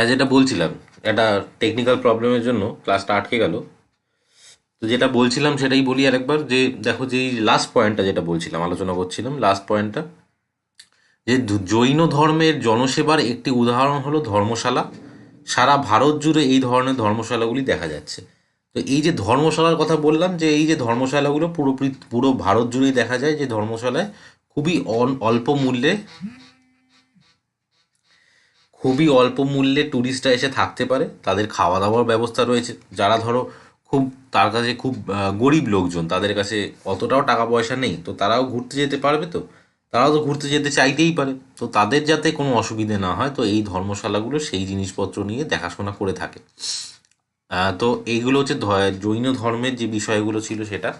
হ্যাঁ যেটা বলছিলাম, একটা টেকনিক্যাল প্রবলেমের জন্য ক্লাসটা আটকে গেল। তো যেটা বলছিলাম, সেটাই বলি আরেকবার যে, দেখো যে লাস্ট পয়েন্টটা যেটা বলছিলাম, আলোচনা করছিলাম লাস্ট পয়েন্টটা যে জৈন ধর্মের জনসেবার একটি উদাহরণ হলো ধর্মশালা। সারা ভারত জুড়ে এই ধরনের ধর্মশালাগুলি দেখা যাচ্ছে। তো এই যে ধর্মশালার কথা বললাম, যে এই যে ধর্মশালাগুলো পুরো পুরো ভারত জুড়েই দেখা যায় যে ধর্মশালায় খুবই অল্প মূল্যে খুবই অল্প মূল্যে ট্যুরিস্টরা এসে থাকতে পারে। তাদের খাওয়া দাওয়ার ব্যবস্থা রয়েছে। যারা ধরো খুব, তার কাছে খুব গরিব লোকজন, তাদের কাছে অতটাও টাকা পয়সা নেই, তো তারাও ঘুরতে যেতে পারবে তো? তারাও তো ঘুরতে যেতে চাইতেই পারে। তো তাদের যাতে কোনো অসুবিধে না হয়, তো এই ধর্মশালাগুলো সেই জিনিসপত্র নিয়ে দেখাশোনা করে থাকে। তো এইগুলো হচ্ছে জৈন ধর্মের যে বিষয়গুলো ছিল সেটা।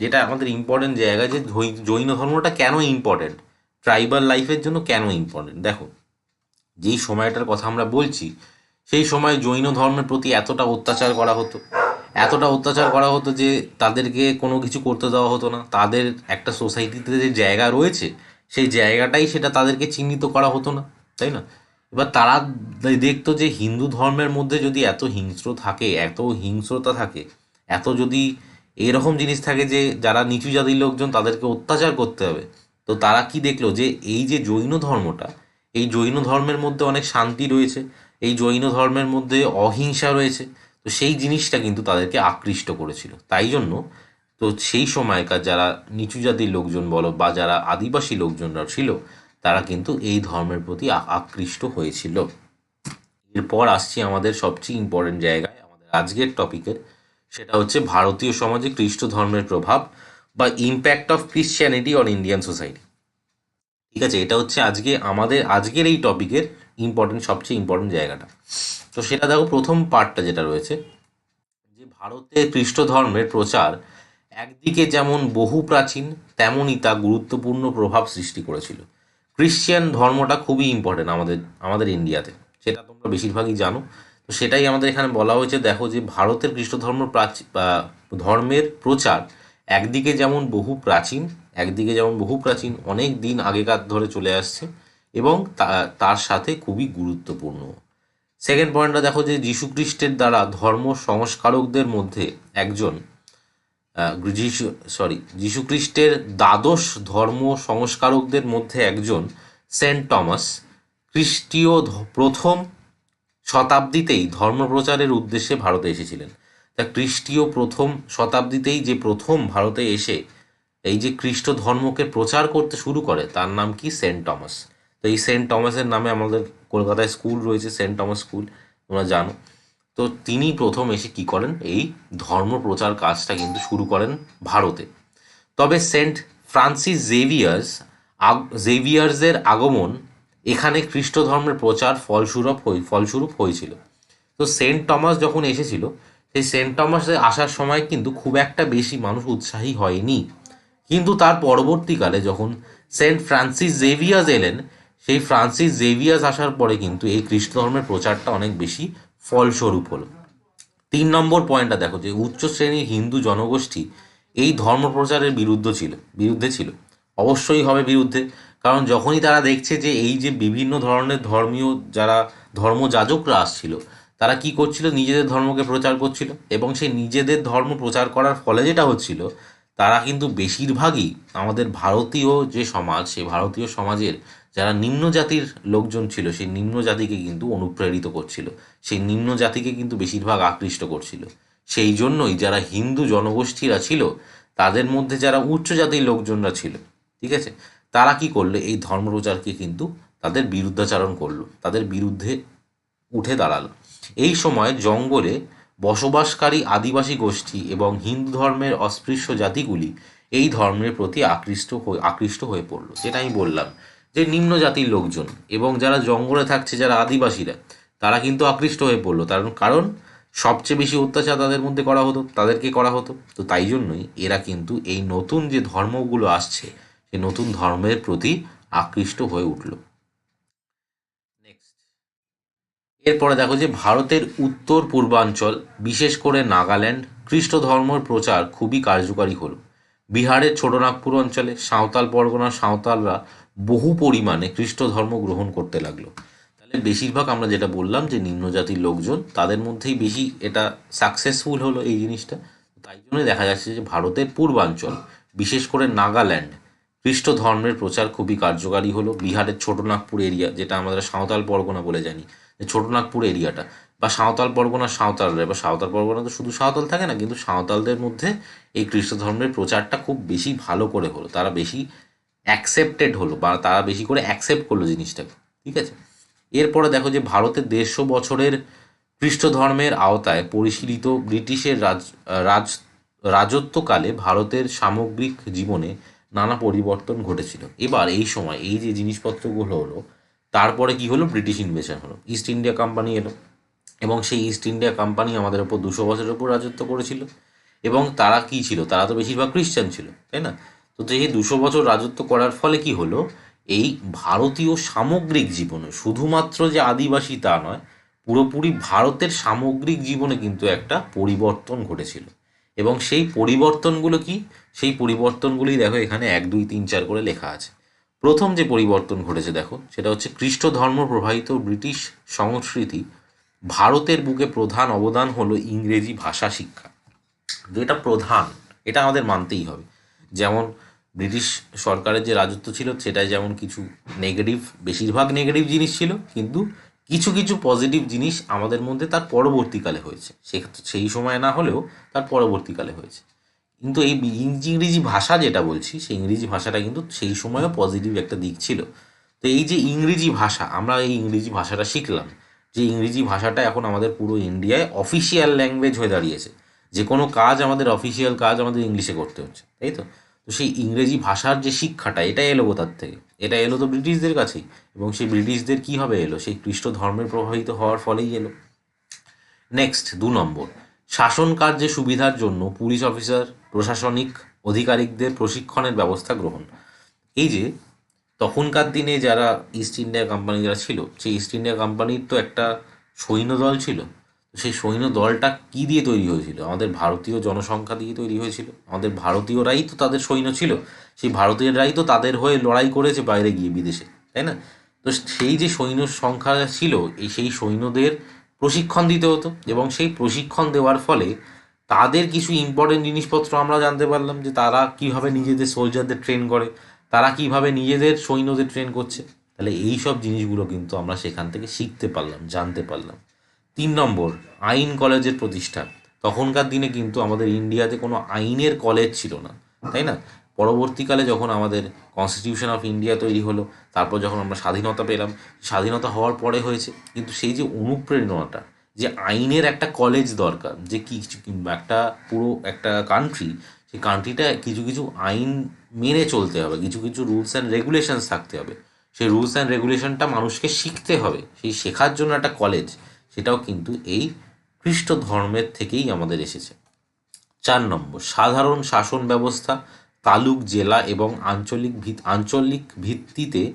যেটা আমাদের ইম্পর্টেন্ট জায়গা যে জৈন ধর্মটা কেন ইম্পর্টেন্ট ট্রাইবাল লাইফের জন্য কেন ইম্পর্টেন্ট দেখো যেই সময়টার কথা আমরা বলছি, সেই সময় জৈন ধর্মের প্রতি এতটা অত্যাচার করা হতো। এতটা অত্যাচার করা হতো যে তাদেরকে কোনো কিছু করতে দেওয়া হতো না। তাদের একটা সোসাইটিতে যে জায়গা রয়েছে, সেই জায়গাটাই সেটা তাদেরকে চিহ্নিত করা হতো না, তাই না? এবার তারা দেখতো যে হিন্দু ধর্মের মধ্যে যদি এত হিংস্র থাকে, এত হিংস্রতা থাকে, এত যদি এরকম জিনিস থাকে যে যারা নিচু জাতির লোকজন তাদেরকে অত্যাচার করতে হবে, তো তারা কি দেখল যে এই যে জৈন ধর্মটা এই জৈন ধর্মের মধ্যে অনেক শান্তি রয়েছে, এই জৈন ধর্মের মধ্যে অহিংসা রয়েছে, তো সেই জিনিসটা কিন্তু তাদেরকে আকৃষ্ট করেছিল। তাই জন্য তো সেই সময়কার যারা নিচু জাতির লোকজন বলো বা যারা আদিবাসী লোকজনরা ছিল, তারা কিন্তু এই ধর্মের প্রতি আকৃষ্ট হয়েছিল। এরপর আসছি আমাদের সবচেয়ে ইম্পর্টেন্ট জায়গায়, আমাদের আজকের টপিকের, সেটা হচ্ছে ভারতীয় সমাজে খ্রিস্ট ধর্মের প্রভাব বা impact of Christianity on Indian society ঠিক আছে, এটা হচ্ছে আজকে আমাদের, আজকের এই টপিকের ইম্পর্টেন্ট সবচেয়ে ইম্পর্টেন্ট জায়গাটা। তো সেটা দেখো, প্রথম পার্টটা যেটা রয়েছে, যে ভারতে খ্রিস্ট ধর্মের প্রচার একদিকে যেমন বহু প্রাচীন, তেমনই তা গুরুত্বপূর্ণ প্রভাব সৃষ্টি করেছিল। ক্রিশ্চিয়ান ধর্মটা খুবই ইম্পর্টেন্ট আমাদের আমাদের ইন্ডিয়াতে সেটা তোমরা বেশিরভাগই জানো। তো সেটাই আমাদের এখানে বলা হয়েছে, দেখো যে ভারতের খ্রিস্ট ধর্ম প্রাচী- ধর্মের প্রচার একদিকে যেমন বহু প্রাচীন একদিকে যেমন বহু প্রাচীন, অনেক দিন আগেকার ধরে চলে আসছে এবং তার সাথে খুবই গুরুত্বপূর্ণ। সেকেন্ড পয়েন্টটা দেখো যে যীশুখ্রিস্টের দ্বারা ধর্ম সংস্কারকদের মধ্যে একজন যীশু সরি যীশুখ্রিস্টের দ্বাদশ ধর্ম সংস্কারকদের মধ্যে একজন সেন্ট টমাস। খ্রিস্টীয় প্রথম শতাব্দীতেই ধর্মপ্রচারের উদ্দেশ্যে ভারতে এসেছিলেন। তা খ্রিস্টীয় প্রথম শতাব্দীতেই যে প্রথম ভারতে এসে এই যে খ্রিস্ট ধর্মকে প্রচার করতে শুরু করে, তার নাম কি? সেন্ট টমাস তো এই সেন্ট টমাসের নামে আমাদের কলকাতায় স্কুল রয়েছে, সেন্ট টমাস স্কুল, তোমরা জানো। তো তিনি প্রথম এসে কি করেন? এই ধর্ম প্রচার কাজটা কিন্তু শুরু করেন ভারতে। তবে সেন্ট ফ্রান্সিস জেভিয়ার্স জেভিয়ার্সের আগমন এখানে খ্রিস্ট ধর্মের প্রচার ফলস্বরূপ হই, ফলস্বরূপ হয়েছিল। তো সেন্ট টমাস যখন এসেছিল, সেই সেন্ট টমাসে আসার সময় কিন্তু খুব একটা বেশি মানুষ উৎসাহী হয়নি। কিন্তু তার পরবর্তীকালে যখন সেন্ট ফ্রান্সিস জেভিয়াস এলেন, সেই ফ্রান্সিস জেভিয়াস আসার পরে কিন্তু এই খ্রিস্ট ধর্মের প্রচারটা অনেক বেশি ফলস্বরূপ হলো। তিন নম্বর পয়েন্টটা দেখো, যে উচ্চ শ্রেণির হিন্দু জনগোষ্ঠী এই ধর্ম প্রচারের বিরুদ্ধ ছিল, বিরুদ্ধে ছিল। অবশ্যই হবে বিরুদ্ধে, কারণ যখনই তারা দেখছে যে এই যে বিভিন্ন ধরনের ধর্মীয় যারা ধর্মযাজকরা আসছিল, তারা কি করছিল? নিজেদের ধর্মকে প্রচার করছিল এবং সেই নিজেদের ধর্ম প্রচার করার ফলে যেটা হচ্ছিল তারা কিন্তু বেশিরভাগই আমাদের ভারতীয় যে সমাজ, সেই ভারতীয় সমাজের যারা নিম্ন জাতির লোকজন ছিল, সেই নিম্ন জাতিকে কিন্তু অনুপ্রেরিত করছিল। সেই নিম্ন জাতিকে কিন্তু বেশিরভাগ আকৃষ্ট করছিল। সেই জন্যই যারা হিন্দু জনগোষ্ঠীরা ছিল, তাদের মধ্যে যারা উচ্চ জাতির লোকজনরা ছিল, ঠিক আছে? তারা কি করল? এই ধর্মপ্রচারকে কিন্তু তাদের বিরুদ্ধাচারণ করল, তাদের বিরুদ্ধে উঠে দাঁড়াল। এই সময় জঙ্গলে বসবাসকারী আদিবাসী গোষ্ঠী এবং হিন্দু ধর্মের অস্পৃশ্য জাতিগুলি এই ধর্মের প্রতি আকৃষ্ট হয়ে আকৃষ্ট হয়ে পড়ল। যেটা আমি বললাম যে নিম্ন জাতির লোকজন এবং যারা জঙ্গলে থাকছে, যারা আদিবাসীরা, তারা কিন্তু আকৃষ্ট হয়ে পড়ল। তার কারণ, সবচেয়ে বেশি অত্যাচার তাদের মধ্যে করা হতো, তাদেরকে করা হতো। তো তাই জন্যই এরা কিন্তু এই নতুন যে ধর্মগুলো আসছে সেই নতুন ধর্মের প্রতি আকৃষ্ট হয়ে উঠল নেক্সট এরপরে দেখো যে ভারতের উত্তর পূর্বাঞ্চল, বিশেষ করে নাগাল্যান্ড খ্রিস্ট ধর্মের প্রচার খুবই কার্যকারী হলো। বিহারের ছোটনাগপুর অঞ্চলে সাঁওতাল পরগনার সাঁওতালরা বহু পরিমাণে খ্রিস্ট ধর্ম গ্রহণ করতে লাগল। তাহলে বেশিরভাগ আমরা যেটা বললাম যে নিম্ন জাতির লোকজন, তাদের মধ্যেই বেশি এটা সাকসেসফুল হলো এই জিনিসটা। তাই জন্য দেখা যাচ্ছে যে ভারতের পূর্বাঞ্চল, বিশেষ করে নাগাল্যান্ড খ্রিস্ট ধর্মের প্রচার খুবই কার্যকারী হলো। বিহারের ছোটনাগপুর এরিয়া, যেটা আমরা সাঁওতাল পরগনা বলে জানি ছোটনাগপুর এরিয়াটা। বা সাঁওতাল পরগনা সাঁওতালরা, বা সাঁওতাল পরগনা তো শুধু সাঁওতাল থাকে না, কিন্তু সাঁওতালদের মধ্যে এই খ্রিস্ট ধর্মের প্রচারটা খুব বেশি ভালো করে হলো। তারা বেশি অ্যাকসেপ্টেড হলো, বা তারা বেশি করে অ্যাকসেপ্ট করল জিনিসটাকে, ঠিক আছে? এরপরে দেখো যে ভারতের দেড়শো বছরের খ্রিস্ট ধর্মের আওতায় পরিশীলিত ব্রিটিশের রাজ রাজ, রাজত্বকালে ভারতের সামগ্রিক জীবনে নানা পরিবর্তন ঘটেছিল। এবার এই সময় এই যে জিনিসপত্রগুলো হলো, তারপরে কি হলো? ব্রিটিশ ইনভেশন হলো। ইস্ট ইন্ডিয়া কোম্পানি এলো এবং সেই ইস্ট ইন্ডিয়া কোম্পানি আমাদের ওপর দুশো বছরের উপর রাজত্ব করেছিল এবং তারা কি ছিল? তারা তো বেশিরভাগ খ্রিস্টান ছিল, তাই না? তো এই দুশো বছর রাজত্ব করার ফলে কি হলো? এই ভারতীয় সামগ্রিক জীবনে শুধুমাত্র যে আদিবাসী তা নয়, পুরোপুরি ভারতের সামগ্রিক জীবনে কিন্তু একটা পরিবর্তন ঘটেছিল। এবং সেই পরিবর্তনগুলো কি? সেই পরিবর্তনগুলি দেখো এখানে এক, দুই, তিন, চার করে লেখা আছে। প্রথম যে পরিবর্তন ঘটেছে দেখো, সেটা হচ্ছে খ্রিস্ট ধর্ম প্রবাহিত ব্রিটিশ সংস্কৃতি ভারতের বুকে প্রধান অবদান হলো ইংরেজি ভাষা শিক্ষা। যেটা প্রধান, এটা আমাদের মানতেই হবে। যেমন ব্রিটিশ সরকারের যে রাজত্ব ছিল সেটাই যেমন কিছু নেগেটিভ বেশিরভাগ নেগেটিভ জিনিস ছিল, কিন্তু কিছু কিছু পজিটিভ জিনিস আমাদের মধ্যে তার পরবর্তীকালে হয়েছে। সেক্ষেত্রে সেই সময় না হলেও তার পরবর্তীকালে হয়েছে। কিন্তু এই ইংরেজি ভাষা যেটা বলছি, সেই ইংরেজি ভাষাটা কিন্তু সেই সময়ও পজিটিভ একটা দিক ছিল। তো এই যে ইংরেজি ভাষা, আমরা এই ইংরেজি ভাষাটা শিখলাম, যে ইংরেজি ভাষাটা এখন আমাদের পুরো ইন্ডিয়ায় অফিসিয়াল ল্যাঙ্গুয়েজ হয়ে দাঁড়িয়েছে। যে কোনো কাজ আমাদের অফিসিয়াল কাজ আমাদের ইংলিশে করতে হচ্ছে, তাই তো? তো সেই ইংরেজি ভাষার যে শিক্ষাটা, এটা এলো কোথার থেকে? এটা এলো তো ব্রিটিশদের কাছেই। এবং সেই ব্রিটিশদের কী হবে এলো? সেই খ্রিস্ট ধর্মের প্রভাবিত হওয়ার ফলেই এলো। নেক্সট দু নম্বর। শাসন কার্যে সুবিধার জন্য পুলিশ অফিসার, প্রশাসনিক আধিকারিকদের প্রশিক্ষণের ব্যবস্থা গ্রহণ। এই যে, তখনকার দিনে যারা ইস্ট ইন্ডিয়া কোম্পানি যারা ছিল, সেই ইস্ট ইন্ডিয়া কোম্পানির তো একটা সৈন্যদল ছিল। সেই সৈন্য দলটা কি দিয়ে তৈরি হয়েছিল? আমাদের ভারতীয় জনসংখ্যা দিয়ে তৈরি হয়েছিল। আমাদের ভারতীয়রাই তো তাদের সৈন্য ছিল। সেই ভারতীয়রাই তো তাদের হয়ে লড়াই করেছে বাইরে গিয়ে বিদেশে, তাই না? তো সেই যে সৈন্য সংখ্যা ছিল, এই সেই সৈন্যদের প্রশিক্ষণ দিতে হতো এবং সেই প্রশিক্ষণ দেওয়ার ফলে তাদের কিছু ইম্পর্টেন্ট জিনিসপত্র আমরা জানতে পারলাম যে তারা কীভাবে নিজেদের সোলজারদের ট্রেন করে, তারা কীভাবে নিজেদের সৈন্যদের ট্রেন করছে। তাহলে এই সব জিনিসগুলো কিন্তু আমরা সেখান থেকে শিখতে পারলাম, জানতে পারলাম। তিন নম্বর, আইন কলেজের প্রতিষ্ঠা। তখনকার দিনে কিন্তু আমাদের ইন্ডিয়াতে কোনো আইনের কলেজ ছিল না, তাই না? পরবর্তীকালে যখন আমাদের কনস্টিটিউশন অফ ইন্ডিয়া তৈরি হলো, তারপর যখন আমরা স্বাধীনতা পেলাম, স্বাধীনতা হওয়ার পরে হয়েছে, কিন্তু সেই যে অনুপ্রেরণাটা যে আইনের একটা কলেজ দরকার, যে কিছু কিংবা একটা পুরো একটা কান্ট্রি সেই কান্ট্রিটা কিছু কিছু আইন মেনে চলতে হবে, কিছু কিছু রুলস অ্যান্ড রেগুলেশনস থাকতে হবে। সেই রুলস অ্যান্ড রেগুলেশনটা মানুষকে শিখতে হবে, সেই শেখার জন্য একটা কলেজ সেটাও কিন্তু এই খ্রিস্ট ধর্মের থেকেই আমাদের এসেছে। চার নম্বর, সাধারণ শাসন ব্যবস্থা, তালুক জেলা এবং আঞ্চলিক ভিত, আঞ্চলিক ভিত্তিতে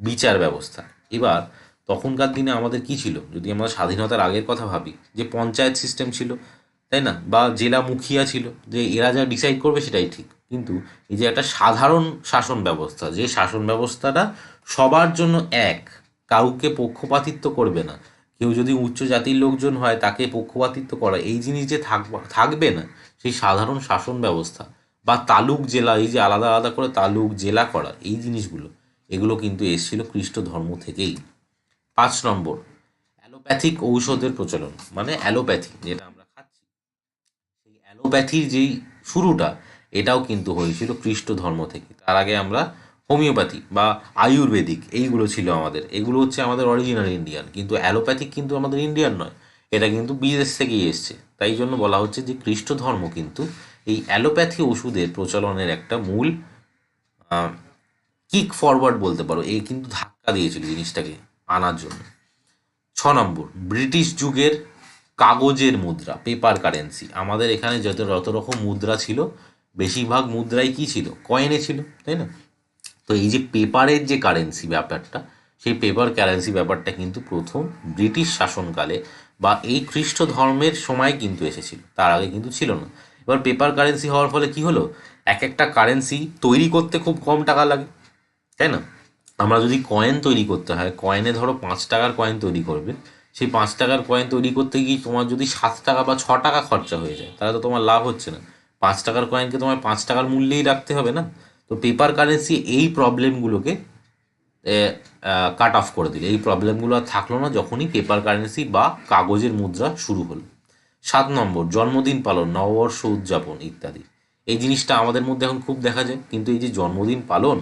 বিচার ব্যবস্থা। এবার তখনকার দিনে আমাদের কি ছিল? যদি আমরা স্বাধীনতার আগের কথা ভাবি, যে পঞ্চায়েত সিস্টেম ছিল, তাই না? বা জেলা মুখিয়া ছিল, যে এরা যা ডিসাইড করবে সেটাই ঠিক। কিন্তু এই যে একটা সাধারণ শাসন ব্যবস্থা, যে শাসন ব্যবস্থাটা সবার জন্য এক, কাউকে পক্ষপাতিত্ব করবে না কেউ যদি উচ্চ জাতির লোকজন হয়, তাকে পক্ষপাতিত্ব করা, এই জিনিস যে থাকবে না, সেই সাধারণ শাসন ব্যবস্থা বা তালুক জেলা, এই যে আলাদা আলাদা করে তালুক জেলা করা, এই জিনিসগুলো, এগুলো কিন্তু এসেছিল খ্রিস্ট ধর্ম থেকেই। পাঁচ নম্বর, অ্যালোপ্যাথিক ঔষধের প্রচলন মানে অ্যালোপ্যাথি, যেটা আমরা খাচ্ছি। সেই অ্যালোপ্যাথির যেই শুরুটা, এটাও কিন্তু হয়েছিল খ্রিস্ট ধর্ম থেকে। তার আগে আমরা হোমিওপ্যাথি বা আয়ুর্বেদিক, এইগুলো ছিল আমাদের। এগুলো হচ্ছে আমাদের অরিজিনাল ইন্ডিয়ান কিন্তু অ্যালোপ্যাথিক কিন্তু আমাদের ইন্ডিয়ান নয়। এটা কিন্তু বিদেশ থেকেই এসছে। তাই জন্য বলা হচ্ছে যে খ্রিস্ট ধর্ম কিন্তু এই অ্যালোপ্যাথি ওষুধের প্রচলনের একটা মূল কিক ফরওয়ার্ড বলতে পারো। এই কিন্তু ধাক্কা দিয়েছিল জিনিসটাকে আনার জন্য। ছ নম্বর, ব্রিটিশ যুগের কাগজের মুদ্রা পেপার কারেন্সি আমাদের এখানে যত যত রকম মুদ্রা ছিল, বেশিরভাগ মুদ্রাই কি ছিল? কয়েনে ছিল, তাই না? তো এই যে পেপারের যে কারেন্সি ব্যাপারটা, সেই পেপার কারেন্সি ব্যাপারটা কিন্তু প্রথম ব্রিটিশ শাসনকালে বা এই খ্রিস্ট ধর্মের সময় কিন্তু এসেছিল, তার আগে কিন্তু ছিল না। এবার পেপার কারেন্সি হওয়ার ফলে কি হলো? এক একটা কারেন্সি তৈরি করতে খুব কম টাকা লাগে, তাই না? আমরা যদি কয়েন তৈরি করতে হয় কয়েনে ধরো পাঁচ টাকার কয়েন তৈরি করবে, সেই পাঁচ টাকার কয়েন তৈরি করতে গিয়ে তোমার যদি সাত টাকা বা ছ টাকা খরচা হয়ে যায়, তাহলে তো তোমার লাভ হচ্ছে না। পাঁচ টাকার কয়েনকে তোমার পাঁচ টাকার মূল্যেই রাখতে হবে না? তো পেপার কারেন্সি এই প্রবলেমগুলোকে কাট অফ করে দিল। এই প্রবলেমগুলো আর থাকল না যখনই পেপার কারেন্সি বা কাগজের মুদ্রা শুরু হলো। সাত নম্বর, জন্মদিন পালন, নববর্ষ উদযাপন ইত্যাদি। এই জিনিসটা আমাদের মধ্যে এখন খুব দেখা যায়। কিন্তু এই যে জন্মদিন পালন,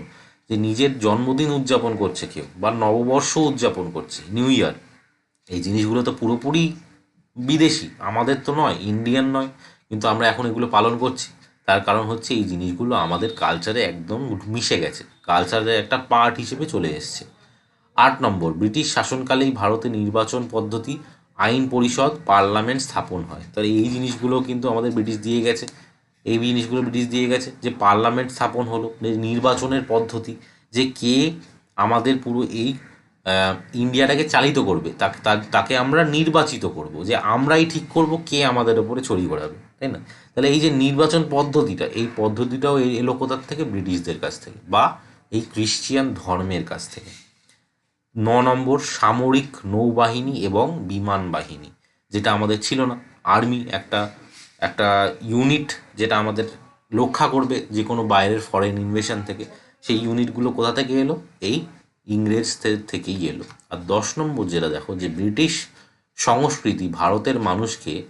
যে নিজের জন্মদিন উদযাপন করছে কেউ বা নববর্ষ উদযাপন করছে নিউ ইয়ার এই জিনিসগুলো তো পুরোপুরি বিদেশি। আমাদের তো নয় ইন্ডিয়ান নয়। কিন্তু আমরা এখন এগুলো পালন করছি। তার কারণ হচ্ছে এই জিনিসগুলো আমাদের কালচারে একদম মিশে গেছে। কালচারের একটা পার্ট হিসেবে চলে এসছে। আট নম্বর, ব্রিটিশ শাসনকালেই ভারতে নির্বাচন পদ্ধতি, আইন পরিষদ পার্লামেন্ট স্থাপন হয়। তাহলে এই জিনিসগুলো কিন্তু আমাদের ব্রিটিশ দিয়ে গেছে। এই জিনিসগুলো ব্রিটিশ দিয়ে গেছে যে পার্লামেন্ট স্থাপন হলো নির্বাচনের পদ্ধতি, যে কে আমাদের পুরো এই ইন্ডিয়াটাকে চালিত করবে। তাকে আমরা নির্বাচিত করব। যে আমরাই ঠিক করব কে আমাদের ওপরে ছড়িয়ে ঘোরাবে তাই না? তাহলে এই যে নির্বাচন পদ্ধতিটা, এই পদ্ধতিটাও এলো কোথার থেকে, ব্রিটিশদের কাছ থেকে, বা এই ক্রিশ্চিয়ান ধর্মের কাছ থেকে। ন নম্বর, সামরিক নৌবাহিনী এবং বিমান বাহিনী, যেটা আমাদের ছিল না। আর্মি একটা একটা ইউনিট যেটা আমাদের রক্ষা করবে যে কোনো বাইরের ফরেন ইনভেশন থেকে। সেই ইউনিটগুলো কোথা থেকে এলো? এই ইংরেজদের থেকেই এলো। আর দশ নম্বর যেটা দেখো, যে ব্রিটিশ সংস্কৃতি ভারতের মানুষকে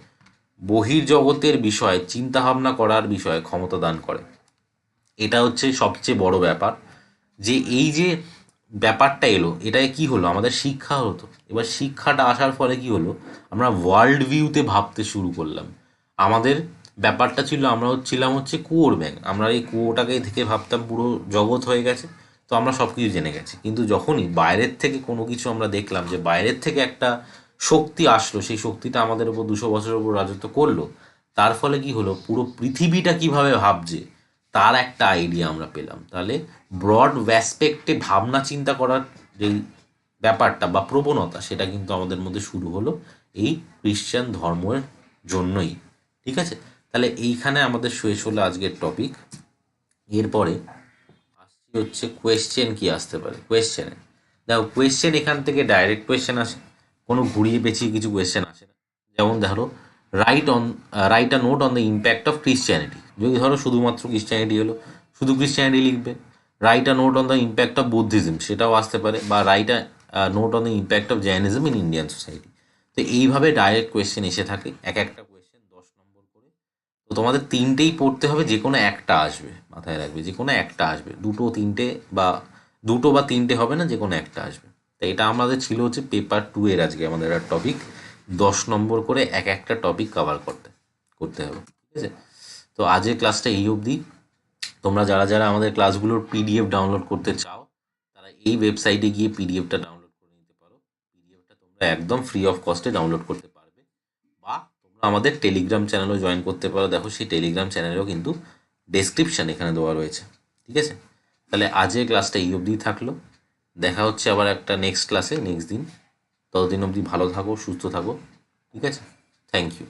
বহির্জগতের বিষয়ে, চিন্তাভাবনা করার বিষয়ে ক্ষমতা দান করে। এটা হচ্ছে সবচেয়ে বড় ব্যাপার যে এই যে ব্যাপারটা এলো, এটায় কি হলো? আমাদের শিক্ষা হতো। এবার শিক্ষাটা আসার ফলে কি হলো? আমরা ওয়ার্ল্ড ভিউতে ভাবতে শুরু করলাম। আমাদের ব্যাপারটা ছিল, আমরা ছিলাম হচ্ছে কুয়োর ব্যাং আমরা এই কুয়োটাকে থেকে ভাবতাম পুরো জগৎ হয়ে গেছে, তো আমরা সব কিছু জেনে গেছি। কিন্তু যখনই বাইরের থেকে কোনো কিছু আমরা দেখলাম যে বাইরের থেকে একটা শক্তি আসলো, সেই শক্তিটা আমাদের উপর দুশো বছরের উপর রাজত্ব করল, তার ফলে কি হলো? পুরো পৃথিবীটা কীভাবে ভাবছে? তার একটা আইডিয়া আমরা পেলাম। তাহলে ব্রড অ্যাসপেক্টে ভাবনা চিন্তা করার যেই ব্যাপারটা বা প্রবণতা, সেটা কিন্তু আমাদের মধ্যে শুরু হলো এই খ্রিশ্চান ধর্মের জন্যই। ঠিক আছে? তাহলে এইখানে আমাদের শেষ হলো আজকের টপিক এরপরে আসছি হচ্ছে কোয়েশ্চেন কি আসতে পারে? কোয়েশ্চেনে দেখো কোয়েশ্চেন এখান থেকে ডাইরেক্ট কোয়েশ্চেন আসে। কোনো ঘুরিয়ে পেঁচিয়ে কিছু কোয়েশ্চেন আসে না। যেমন ধরো write on write a note on the impact of Christianity যদি ধরো শুধুমাত্র ক্রিশ্চিয়ানিটি হলো, শুধু ক্রিশ্চিয়ানিটি লিখবে। Write a note on the impact of Buddhism সেটাও আসতে পারে। বা write a note on the impact of Jainism in Indian society তো এইভাবে ডাইরেক্ট কোয়েশ্চেন এসে থাকে, এক একটা কোয়েশ্চেন দশ নম্বর করে। তো তোমাদের তিনটেই পড়তে হবে, যে কোনো একটা আসবে, মাথায় রাখবে। যে কোনো একটা আসবে। দুটো তিনটে বা, দুটো বা তিনটে হবে না, যে কোনো একটা আসবে। তো এটা আমাদের ছিল হচ্ছে পেপার টু এর আজকে আমাদের একটা টপিক দশ নম্বর করে এক একটা টপিক কভার করতে করতে হবে, ঠিক আছে? তো আজকের ক্লাসটা এই অবধি। তোমরা যারা যারা আমাদের ক্লাসগুলোর পিডিএফ ডাউনলোড করতে চাও, তারা এই ওয়েবসাইটে গিয়ে পিডিএফটা ডাউনলোড করে নিতে পারো। পিডিএফটা তোমরা একদম ফ্রি অফ কস্টে ডাউনলোড করতে পারবে। বা তোমরা আমাদের টেলিগ্রাম চ্যানেলও জয়েন করতে পারো। দেখো সেই টেলিগ্রাম চ্যানেলেও কিন্তু ডেসক্রিপশন এখানে দেওয়া রয়েছে, ঠিক আছে? তাহলে আজকের ক্লাসটা এই অবধিই থাকল। দেখা হচ্ছে আবার একটা নেক্সট ক্লাসে নেক্সট দিন। ততদিন অবধি ভালো থাকো, সুস্থ থাকো। ঠিক আছে? Thank you